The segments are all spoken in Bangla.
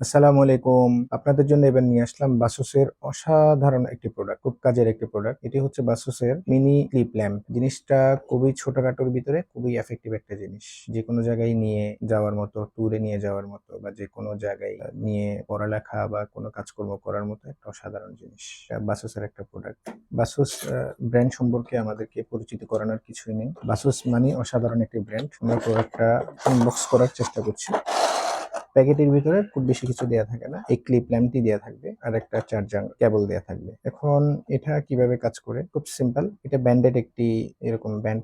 আসসালামু আলাইকুম। আপনাদের জন্য এবার নিয়ে আসলাম বাসুসের অসাধারণ একটি প্রোডাক্ট খুব কাজের একটি প্রোডাক্ট এটি হচ্ছে বাসুসের মিনি ক্লিপ ল্যাম্প জিনিসটা খুবই ছোটখাটোর ভিতরে খুবই এফেক্টিভ একটা জিনিস। যে কোনো জায়গায় নিয়ে যাওয়ার মতো ট্যুরে নিয়ে যাওয়ার মতো বা যে কোনো জায়গায় নিয়ে পড়ালেখা বা কোনো কাজকর্ম করার মতো একটা অসাধারণ জিনিস। বাসুসের একটা প্রোডাক্ট বাসুস ব্র্যান্ড সম্পর্কে আমাদেরকে পরিচিত করানোর কিছুই নেই। বাসুস মানে অসাধারণ একটি ব্র্যান্ড আমরা প্রোডাক্টটা আনবক্স করার চেষ্টা করছি। প্যাকেটের ভিতরে খুব বেশি কিছু দেওয়া থাকে না। এই ক্লিপ ল্যাম্পটি দেওয়া থাকবে আর একটা চার্জার কেবল দেওয়া থাকবে। এখন এটা কীভাবে কাজ করে? খুব সিম্পল। এটা ব্যান্ডেড একটি এরকম ব্যান্ড।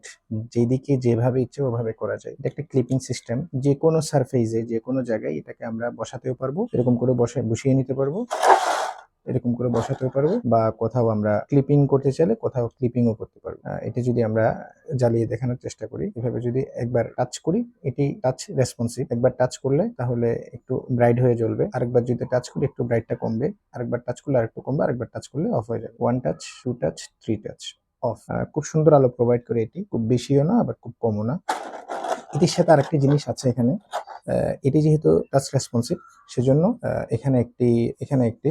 যেদিকে যেভাবে ইচ্ছে ওভাবে করা যায়। এটা একটা ক্লিপিং সিস্টেম। যে কোনো সারফেসে যে কোনো জায়গায় এটাকে আমরা বসাতেও পারব। এরকম করে বসে বসিয়ে নিতে পারব। এরকম করে বসাতেও পারব। বা কোথাও আমরা ক্লিপিং করতে চাইলে কোথাও ক্লিপিংও করতে পারব। এটি যদি আমরা জ্বালিয়ে দেখানোর চেষ্টা করি। এভাবে যদি একবার টাচ করি এটি টাচ রেসপন্সিভ একবার টাচ করলে তাহলে একটু ব্রাইট হয়ে জ্বলবে। আরেকবার যদি টাচ করি, একটু ব্রাইটটা কমবে। আরেকবার টাচ করলে আরেকটু কমবে। আরেকবার টাচ করলে অফ হয়ে যাবে। One touch two touch three touch off খুব সুন্দর আলো প্রোভাইড করে এটি। খুব বেশিও না, আবার খুব কমও না। এটির সাথে আরেকটি জিনিস আছে এখানে। এটি যেহেতু টাচ রেসপন্সিভ সেজন্য এখানে একটি এখানে একটি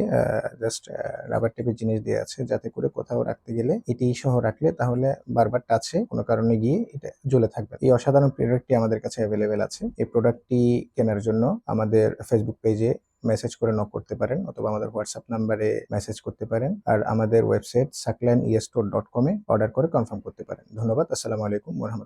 জাস্ট রাবার টেপের জিনিস দেওয়া আছে যাতে করে কোথাও রাখতে গেলে এটি সহ রাখলে তাহলে বারবার টাচে কোনো কারণে গিয়ে এটা জ্বলে থাকবে। এই অসাধারণ প্রোডাক্টটি আমাদের কাছে অ্যাভেলেবেল আছে। এই প্রোডাক্টটি কেনার জন্য আমাদের ফেসবুক পেজে মেসেজ করে নক করতে পারেন অথবা আমাদের হোয়াটসঅ্যাপ নাম্বারে মেসেজ করতে পারেন আর আমাদের ওয়েবসাইট সাকলাইন ইয়েস্টোর ডট কমে অর্ডার করে কনফার্ম করতে পারেন। ধন্যবাদ। আসসালামু আলাইকুম রহমতুল্লাহ।